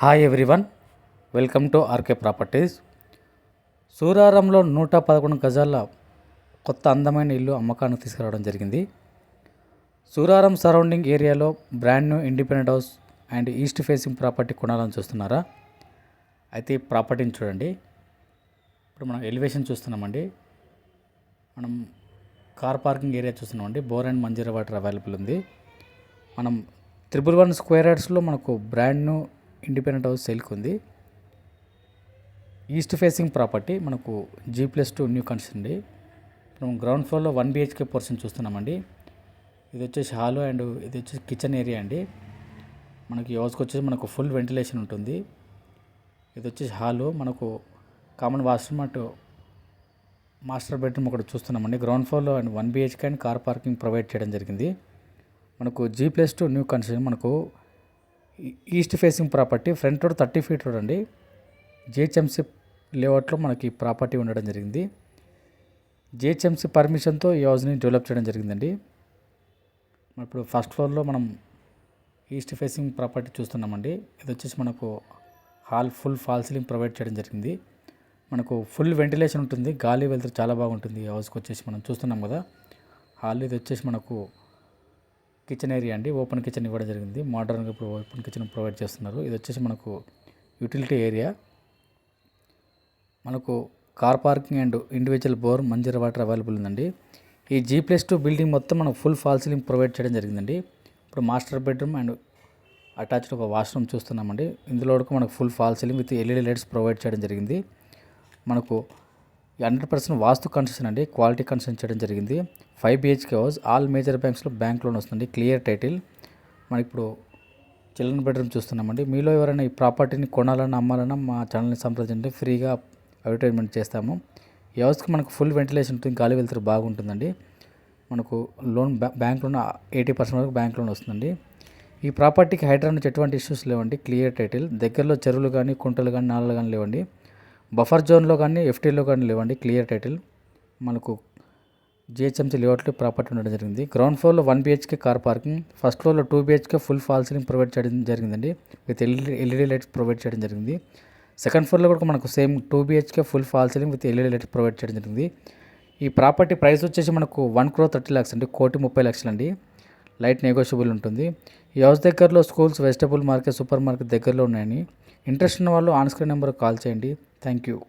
Hi everyone welcome to RK properties సూరారంలో నూట పదకొండు గజాల కొత్త అందమైన ఇల్లు అమ్మకానికి తీసుకురావడం జరిగింది. సూరారం సరౌండింగ్ ఏరియాలో brand new independent house and east facing property కొనాలని చూస్తున్నారా? అయితే ఈ ప్రాపర్టీని చూడండి. ఇప్పుడు మనం ఎలివేషన్ చూస్తున్నామండి. మనం కార్ పార్కింగ్ ఏరియా చూస్తున్నామండి. Bore and Manjira water available ఉంది. మనం త్రిబుల్ వన్ స్క్వేర్ యార్డ్స్లో మనకు బ్రాండ్ న్యూ ఇండిపెండెంట్ హౌస్ సేల్కి ఉంది. ఈస్ట్ ఫేసింగ్ ప్రాపర్టీ మనకు G plus two new construction అండి మనం గ్రౌండ్ ఫ్లోర్లో వన్ బిహెచ్కే పోర్షన్ చూస్తున్నామండి. ఇది వచ్చేసి హాలు అండ్ ఇది వచ్చేసి కిచెన్ ఏరియా అండి. మనకి యోజ్కి హౌస్కి వచ్చేసి మనకు ఫుల్ వెంటిలేషన్ ఉంటుంది. ఇది వచ్చేసి హాలు మనకు కామన్ వాష్రూమ్ అటు మాస్టర్ బెడ్రూమ్ ఒకటి చూస్తున్నామండి. గ్రౌండ్ ఫ్లోర్లో and one BHK and car parking provide చేయడం జరిగింది. మనకు G plus two new construction మనకు east facing property front road thirty feet road అండి. జిహెచ్ఎంసీ లేఅవుట్లో మనకి ప్రాపర్టీ ఉండడం జరిగింది. జిహెచ్ఎంసీ పర్మిషన్తో ఈ హౌస్ని డెవలప్ చేయడం జరిగిందండి. ఇప్పుడు ఫస్ట్ ఫ్లోర్లో మనం ఈస్ట్ ఫేసింగ్ ప్రాపర్టీ చూస్తున్నామండి. ఇది వచ్చేసి మనకు hall full fall ceiling provide చేయడం జరిగింది. మనకు ఫుల్ వెంటిలేషన్ ఉంటుంది. గాలి వెళ్తే చాలా బాగుంటుంది ఈ హౌస్కి వచ్చేసి మనం చూస్తున్నాం కదా. హాల్ ఇది వచ్చేసి మనకు కిచెన్ ఏరియా అండి. ఓపెన్ కిచెన్ ఇవ్వడం జరిగింది. మోడర్న్గా ఇప్పుడు ఓపెన్ కిచెన్ ప్రొవైడ్ చేస్తున్నారు. ఇది వచ్చేసి మనకు యూటిలిటీ ఏరియా. మనకు car parking and individual bore Manjira water available ఉందండి. ఈ జీ ప్లస్ టూ బిల్డింగ్ మొత్తం మనం ఫుల్ ఫాల్ సీలింగ్ ప్రొవైడ్ చేయడం జరిగిందండి. ఇప్పుడు మాస్టర్ బెడ్రూమ్ అండ్ అటాచ్డ్ ఒక వాష్రూమ్ చూస్తున్నామండి. ఇందులో మనకు full fall ceiling with LED lights provide చేయడం జరిగింది. మనకు హండ్రెడ్ పర్సెంట్ వాస్తు కన్సెషన్ అండి క్వాలిటీ కన్సెషన్ చేయడం జరిగింది. Five BHK house all major బ్యాంక్స్లో bank loan వస్తుంది క్లియర్ టైటిల్. మనకి ఇప్పుడు చిల్డ్రన్ బెడ్రూమ్ చూస్తున్నామండి. మీలో ఎవరైనా ఈ ప్రాపర్టీని కొనాలన్నా అమ్మాలన్నా మా ఛానల్ని సంప్రదించండి. ఫ్రీగా అడ్వర్టైజ్మెంట్ చేస్తాము. ఈ హౌస్కి మనకు ఫుల్ వెంటిలేషన్ ఉంటుంది గాలి వెళ్తారు బాగుంటుందండి. మనకు loan bank loan eighty percent వరకు బ్యాంక్ లోన్ వస్తుందండి. ఈ ప్రాపర్టీకి హైడ్రా నుంచి ఎటువంటి ఇష్యూస్ లేవండి క్లియర్ టైటిల్. దగ్గరలో చెరువులు కానీ కుంటలు కానీ నాళలు కానీ లేవండి. బఫర్ జోన్లో కానీ ఎఫ్టీలో కానీ లేవండి క్లియర్ టైటిల్. మనకు జిహెచ్ఎంసీ లేఅవుట్లో ప్రాపర్టీ ఉండడం జరిగింది. గ్రౌండ్ ఫ్లోర్లో one BHK car parking first ఫ్లోర్లో two BHK full fall ceiling provide చేయడం జరిగిందండి. With LED LED lights provide చేయడం జరిగింది. సెకండ్ ఫ్లోర్లో కూడా మనకు same two BHK full fall ceiling with LED lights provide చేయడం జరిగింది. ఈ ప్రాపర్టీ ప్రైస్ వచ్చేసి మనకు వన్ క్రో థర్టీ ల్యాక్స్ అండి కోటి ముప్పై లక్షలు అండి లైట్ నెగోషియబుల్ ఉంటుంది. ఈ హౌస్ దగ్గరలో schools vegetable market super market దగ్గరలో ఉన్నాయని. ఇంట్రెస్ట్ ఉన్న వాళ్ళు ఆన్ స్క్రీన్ నెంబర్ కాల్ చేయండి. Thank you.